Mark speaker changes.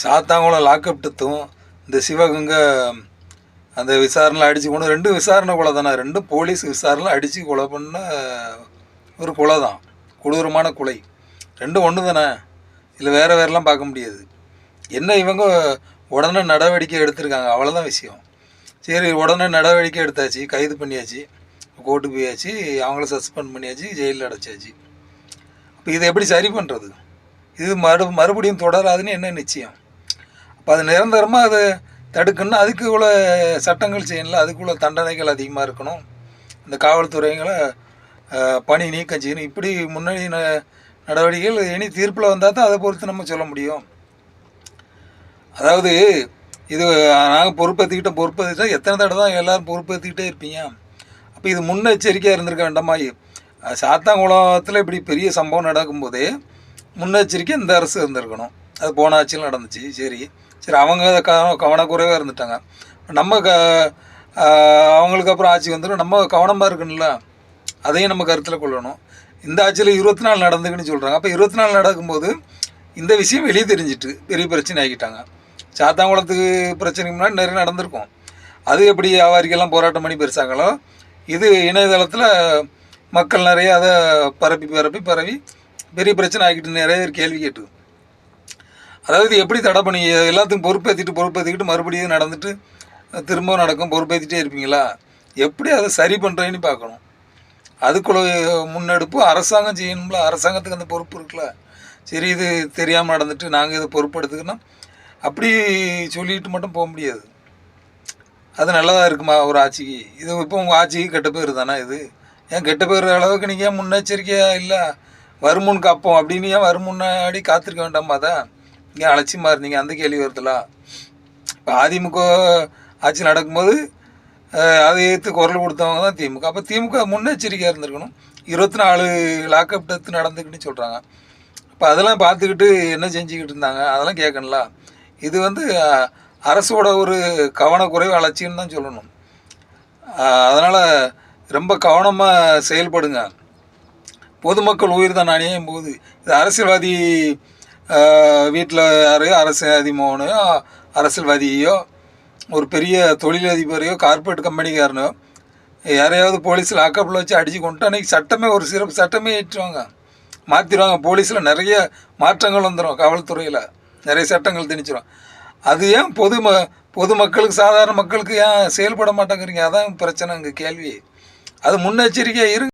Speaker 1: Sathankulam lockup டெத்தும் இந்த சிவகங்கை அந்த விசாரணை அடித்து கொண்டு ரெண்டு விசாரணை கொலை தானே ரெண்டு போலீஸ் விசாரணை அடித்து கொலை பண்ண ஒரு கொலை தான் கொடூரமான கொலை. ரெண்டும் ஒன்று தானே இதில் வேறு வேறெல்லாம் பார்க்க முடியாது. என்ன இவங்க உடனே நடவடிக்கை எடுத்திருக்காங்க அவ்வளோதான் விஷயம். சரி உடனே நடவடிக்கை எடுத்தாச்சு கைது பண்ணியாச்சு கோர்ட்டு போயாச்சு அவங்கள சஸ்பெண்ட் பண்ணியாச்சு ஜெயிலில் அடைச்சாச்சு. இப்போ இதை எப்படி சரி பண்ணுறது இது மறு மறுபடியும் தொடராதுன்னு என்ன நிச்சயம்? இப்போ அது நிரந்தரமாக அதை தடுக்கணும்னா அதுக்குள்ள சட்டங்கள் செய்யணும்ல அதுக்குள்ள தண்டனைகள் அதிகமாக இருக்கணும். இந்த காவல்துறைகளை பணி நீக்கம் செய்யணும். இப்படி முன்னணி ந- நடவடிக்கைகள் இனி தீர்ப்பில் வந்தால் தான் அதை பொறுத்து நம்ம சொல்ல முடியும். அதாவது இது நாங்கள் பொறுப்பேற்றுக்கிட்டோம் பொறுப்பேற்றுக்கிட்டோம் எத்தனை தடவை தான் எல்லோரும் பொறுப்பேற்றுக்கிட்டே இருப்பீங்க. அப்போ இது முன்னெச்சரிக்கையாக இருந்திருக்க வேண்டாமா? சாத்தாங்குளத்தில் இப்படி பெரிய சம்பவம் நடக்கும்போதே முன்னெச்சரிக்கை இந்த அரசு இருந்திருக்கணும். அது போன ஆட்சியில் நடந்துச்சு. சரி. சரி அவங்க அதை க கவனக்குறைவாக இருந்துட்டாங்க. நம்ம க அவங்களுக்கு அப்புறம் ஆட்சி வந்துடும் நம்ம கவனமாக இருக்கணும்ல. அதையும் நம்ம கருத்தில் கொள்ளணும். இந்த ஆட்சியில் இருபத்தி நாலு நடந்துக்குன்னு சொல்கிறாங்க அப்போ இருபத்தி நாலு நடக்கும்போது இந்த விஷயம் வெளியே தெரிஞ்சிட்டு பெரிய பிரச்சனை ஆகிட்டாங்க. சாத்தாங்குளத்துக்கு பிரச்சனைக்கு முன்னாடி நிறைய நடந்திருக்கும். அது எப்படி வியாபாரிக்கெல்லாம் போராட்டம் பண்ணி பெருசாங்களோ இது இணையதளத்தில் மக்கள் நிறைய அதை பரப்பி பரப்பி பரவி பெரிய பிரச்சனை ஆகிட்டு நிறைய பேர் கேள்வி கேட்டு அதாவது எப்படி தடை பண்ணி எல்லாத்துக்கும் பொறுப்பேற்றிட்டு பொறுப்பேற்றிக்கிட்டு மறுபடியும் நடந்துட்டு திரும்ப நடக்கும் பொறுப்பேற்றிட்டே இருப்பீங்களா? எப்படி அதை சரி பண்ணுறேன்னு பார்க்கணும். அதுக்குள்ள முன்னெடுப்பு அரசாங்கம் செய்யணும்ல. அரசாங்கத்துக்கு அந்த பொறுப்பு இருக்குல்ல. சரி இது தெரியாமல் நடந்துட்டு நாங்கள் இதை பொறுப்பெடுத்துக்கணும் அப்படி சொல்லிட்டு மட்டும் போக முடியாது. அது நல்லதாக இருக்குமா ஒரு ஆட்சிக்கு? இது இப்போ உங்கள் ஆட்சிக்கு கெட்ட பேர் தானே இது? ஏன் கெட்ட பேர் அளவுக்கு நீங்கள் ஏன் முன்னெச்சரிக்கையாக இல்லை? வருமுன் காப்போம் அப்படின்னு ஏன் வரும் முன்னாடி காத்திருக்க வேண்டாமா தான் ஏன் அலட்சியமாக இருந்தீங்க அந்த கேள்வி வருதுல. இப்போ அதிமுக ஆட்சி நடக்கும்போது அதை எதிர்த்து குரல் கொடுத்தவங்க தான் திமுக. அப்போ திமுக முன்னெச்சரிக்கையாக இருந்திருக்கணும். இருபத்தி நாலு லாக்அப் டெத்து நடந்துக்கிட்டுன்னு சொல்கிறாங்க இப்போ அதெல்லாம் பார்த்துக்கிட்டு என்ன செஞ்சுக்கிட்டு இருந்தாங்க? அதெல்லாம் கேட்கணும்ல. இது வந்து அரசோட ஒரு கவனக்குறைவு அலட்சியம்னு தான் சொல்லணும். அதனால் ரொம்ப கவனமாக செயல்படுங்க. பொதுமக்கள் உயிர் தான் அணியும் போது இது அரசியல்வாதி வீட்டில் யாரையோ அரசு மோனையோ அரசியல்வாதியோ ஒரு பெரிய தொழிலதிபரையோ கார்ப்பரேட் கம்பெனிக்காரனோ யாரையாவது போலீஸில் லாக்கப்பில் வச்சு அடித்து கொண்டு அன்றைக்கி சட்டமே ஒரு சிறப்பு சட்டமே ஏற்றுவாங்க. மாற்றிடுவாங்க போலீஸில் நிறைய மாற்றங்கள் வந்துடும் காவல்துறையில். நிறைய சட்டங்கள் திணிச்சிடும் அது ஏன் பொது ம பொதுமக்களுக்கு சாதாரண மக்களுக்கு ஏன் செயல்பட மாட்டேங்கிறீங்க? அதான் பிரச்சனை இங்கே கேள்வி. அது முன்னெச்சரிக்கையாக இருங்க